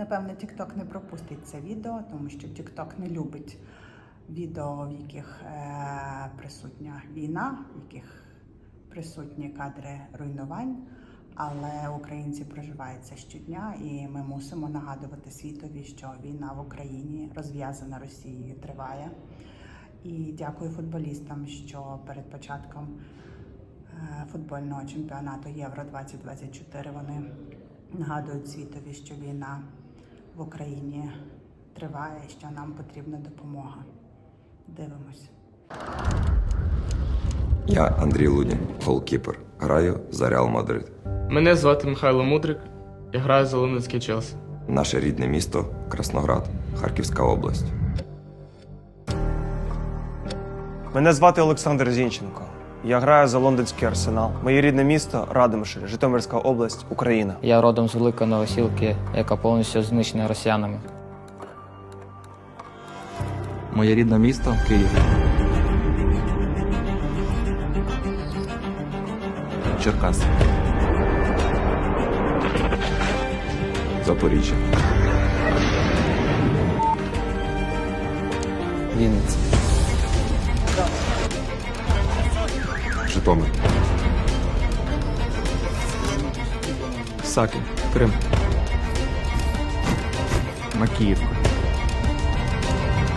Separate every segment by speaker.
Speaker 1: Напевно, TikTok не пропустить це відео, тому що TikTok не любить відео, в яких е, присутня війна, в яких присутні кадри руйнувань. Але українці проживають це щодня, і ми мусимо нагадувати світові, що війна в Україні розв'язана Росією триває. І дякую футболістам, що перед початком е, футбольного чемпіонату Євро 2024 вони нагадують світові, що війна в Україні триває, що нам потрібна допомога. Дивимось.
Speaker 2: Я Андрій Лунін, голкіпер. Граю за Реал Мадрид.
Speaker 3: Мене звати Михайло Мудрик. Я граю за Лондонський Челсі.
Speaker 2: Наше рідне місто Красноград, Харківська область.
Speaker 4: Мене звати Олександр Зінченко. Я граю за лондонський арсенал. Моє рідне місто Радомишль, Житомирська область, Україна.
Speaker 5: Я родом з Великої Новосілки, яка повністю знищена росіянами.
Speaker 6: Моє рідне місто Київ. Черкаси.
Speaker 2: Запоріжжя.
Speaker 5: Вінниця.
Speaker 2: Житомир.
Speaker 6: Саки. Крим. Макіївка.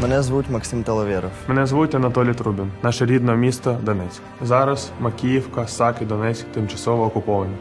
Speaker 7: Мене звуть Максим Таловєров.
Speaker 8: Мене звуть Анатолій Трубін, наше рідне місто Донецьк. Зараз Макіївка, Саки, Донецьк тимчасово окуповані.